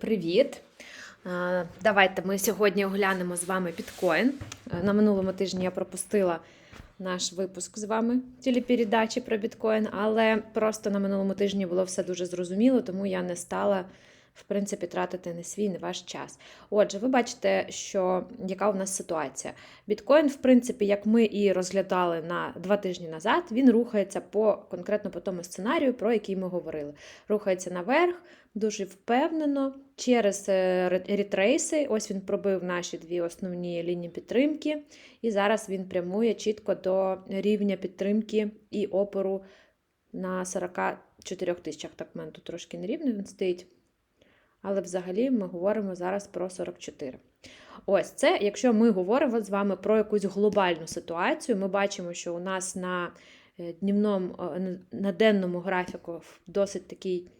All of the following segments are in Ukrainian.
Привіт! Е, Давайте ми сьогодні оглянемо з вами біткоін. Е, На минулому тижні я пропустила наш випуск з вами телепередачі про біткоін, але просто на минулому тижні було все дуже зрозуміло, тому я не стала. В принципі, тратити не свій, не ваш час. Отже, ви бачите, що яка у нас ситуація. Біткоін, в принципі, як ми і розглядали на два тижні назад, він рухається по конкретно по тому сценарію, про який ми говорили. Рухається наверх, дуже впевнено, через е, ре- ретрейси.Ось він пробив наші дві основні лінії підтримки, і зараз він прямує чітко до рівня підтримки і опору на 44 тисячах. Так, в мене тут трошки нерівно він стоїть. Але взагалі ми говоримо зараз про 44. Ось це, якщо ми говоримо з вами про якусь глобальну ситуацію, ми бачимо, що у нас на е, днівному, на денному графіку досить такий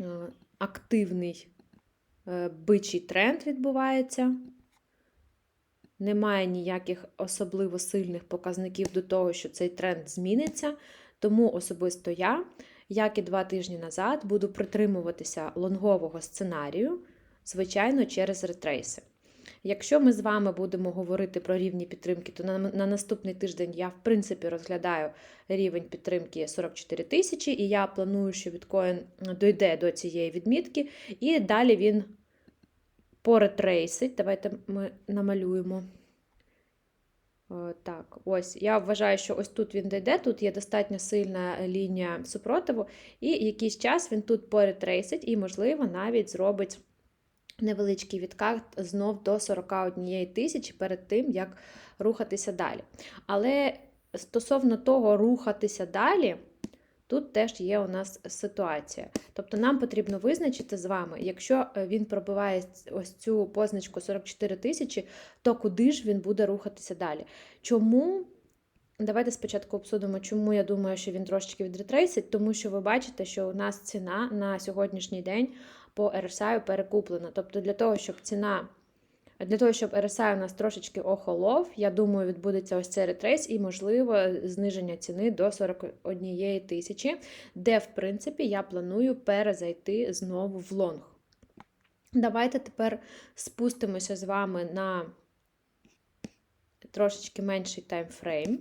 е, активний е, бичий тренд відбувається. Немає ніяких особливо сильних показників до того, що цей тренд зміниться. Тому особисто я, як і два тижні назад, буду притримуватися лонгового сценарію, звичайно, через ретрейси. Якщо ми з вами будемо говорити про рівні підтримки, то на, на наступний тиждень я, в принципі, розглядаю рівень підтримки 44 тисячі, і я планую, що біткоін дойде до цієї відмітки, і далі він поретрейсить. Давайте ми намалюємо. О, Так, ось я вважаю, що ось тут він дійде, тут є достатньо сильна лінія супротиву, і якийсь час він тут перетрейсить і, можливо, навіть зробить невеличкий відкат знов до 41 тисячі перед тим, як рухатися далі. Але стосовно того, рухатися далі, тут теж є у нас ситуація. Тобто нам потрібно визначити з вами, якщо е, він пробиває ось цю позначку 44 тисячі, то куди ж він буде рухатися далі? Чому? Давайте спочатку обсудимо, чому я думаю, що він трошечки відретрейсить, тому що ви бачите, що у нас ціна на сьогоднішній день по RSI перекуплена. Тобто для того, щоб ціна, для того, щоб RSI у нас трошечки охолов, я думаю, відбудеться ось цей ретрейс і, можливо, зниження ціни до 41 тисячі, де, в принципі, я планую перезайти знову в лонг. Давайте тепер спустимося з вами на трошечки менший таймфрейм.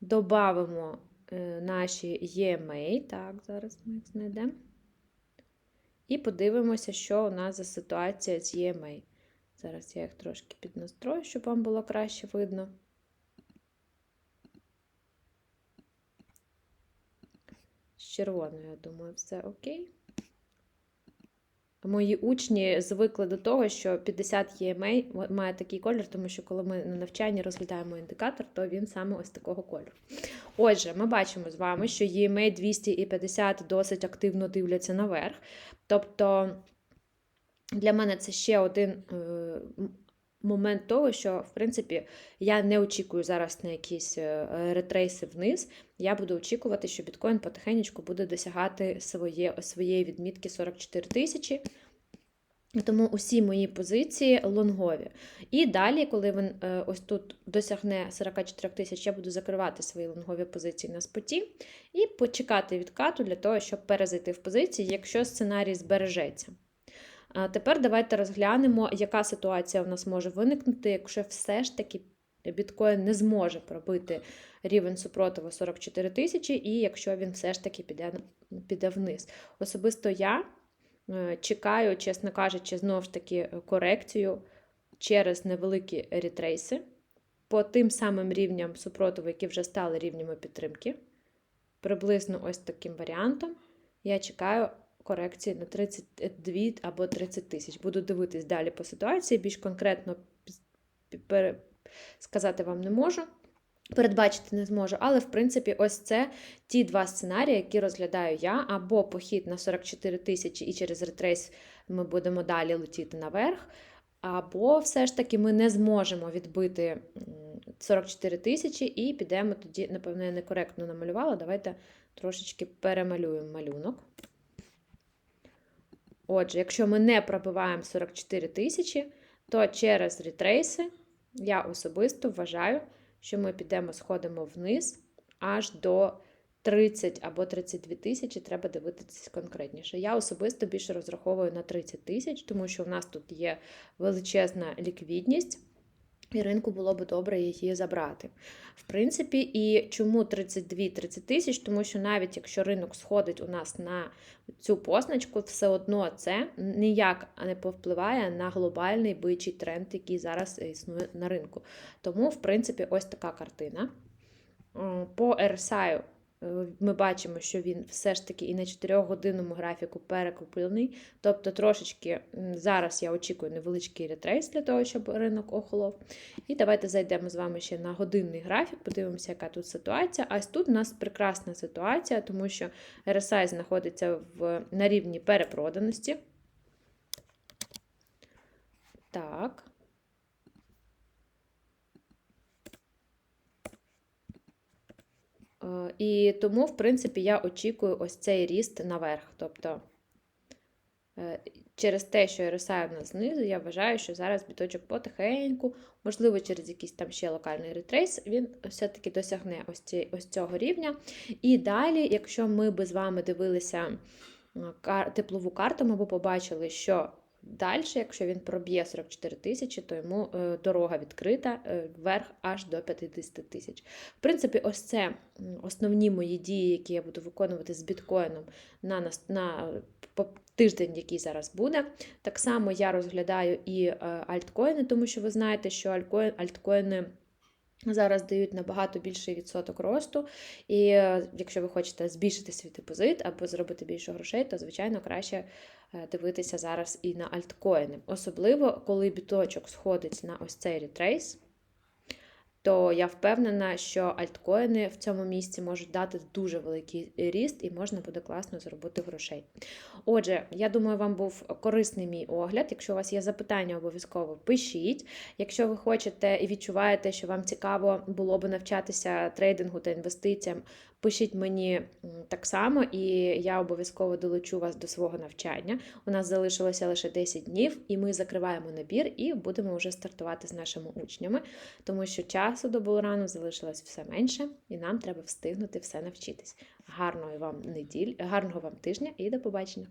Добавимо е, наші EMA. Так, зараз ми їх знайдемо. І подивимося, що у нас за ситуація з EMA. Зараз я їх трошки піднастрою, щоб вам було краще видно. З червоною, я думаю, все окей. Мої учні звикли до того, що 50 EMA має такий колір, тому що коли ми на навчанні розглядаємо індикатор, то він саме ось такого кольору. Отже, ми бачимо з вами, що EMA 200 і 50 досить активно дивляться наверх. Тобто для мене це ще один е, момент того, що, в принципі, я не очікую зараз на якісь е, ретрейси вниз. Я буду очікувати, що біткоін потихеньку буде досягати своє, своєї відмітки 44 тисячі. Тому усі мої позиції лонгові. І далі, коли він е, ось тут досягне 44 тисяч, я буду закривати свої лонгові позиції на споті і почекати відкату для того, щоб перезайти в позиції, якщо сценарій збережеться. А тепер давайте розглянемо, яка ситуація в нас може виникнути, якщо все ж таки біткоін не зможе пробити рівень супротиву 44 тисячі, і якщо він все ж таки піде, піде вниз. Особисто я е, чекаю, чесно кажучи, знову ж таки корекцію через невеликі ретрейси по тим самим рівням супротиву, які вже стали рівнями підтримки. Приблизно ось таким варіантом. Я чекаю корекції на 32 або 30 тисяч. Буду дивитись далі по ситуації, більш конкретно сказати вам не можу. Передбачити не зможу, але в принципі, ось це ті два сценарії, які розглядаю я, або похід на 44 тисячі, і через ретрейс ми будемо далі летіти наверх, або все ж таки ми не зможемо відбити 44 тисячі і підемо тоді, напевно, я некоректно намалювала. Давайте трошечки перемалюємо малюнок. Отже, якщо ми не пробиваємо 44 тисячі, то через ретрейси я особисто вважаю, що ми підемо, сходимо вниз аж до 30 або 32 тисячі треба дивитися конкретніше. Я особисто більше розраховую на 30 тисяч, тому що в нас тут є величезна ліквідність. І ринку було би добре її забрати. В принципі, і чому 32-30 тисяч? Тому що навіть якщо ринок сходить у нас на цю позначку, все одно це ніяк не повпливає на глобальний бичий тренд, який зараз існує на ринку. Тому, в принципі, ось така картина. По RSI ми бачимо, що він все ж таки і на 4-годинному графіку перекуплений. Тобто, трошечки зараз я очікую невеличкий ретрейс для того, щоб ринок охолов. І давайте зайдемо з вами ще на годинний графік, подивимося, яка тут ситуація. А тут у нас прекрасна ситуація, тому що RSI знаходиться в, на рівні перепроданості. Так. І тому, в принципі, я очікую ось цей ріст наверх. Тобто, е, через те, що RSI у нас знизу, я вважаю, що зараз біточок потихеньку, можливо, через якийсь там ще локальний ретрейс, він все-таки досягне ось, ці, ось цього рівня. І далі, якщо ми би з вами дивилися е, теплову карту, ми б побачили, що Далі, якщо він проб'є 44 тисячі, то йому е, дорога відкрита е, вверх аж до 50 тисяч. В принципі, ось це основні мої дії, які я буду виконувати з біткоїном на, на по- тиждень, який зараз буде. Так само я розглядаю і е, альткоїни, тому що ви знаєте, що альткоїн- альткоїни. Зараз дають набагато більший відсоток росту, і якщо ви хочете збільшити свій депозит або зробити більше грошей, то звичайно краще дивитися зараз і на альткоїни. Особливо, коли біточок сходить на ось цей ретрейс, то я впевнена, що альткоїни в цьому місці можуть дати дуже великий ріст і можна буде класно заробити грошей. Отже, я думаю, вам був корисний мій огляд. Якщо у вас є запитання, обов'язково пишіть. Якщо ви хочете і відчуваєте, що вам цікаво було би навчатися трейдингу та інвестиціям, пишіть мені так само, і я обов'язково долучу вас до свого навчання. У нас залишилося лише 10 днів, і ми закриваємо набір і будемо вже стартувати з нашими учнями, тому що часу до булрану залишилось все менше, і нам треба встигнути все навчитись. Гарної вам неділі, гарного вам тижня і до побачення!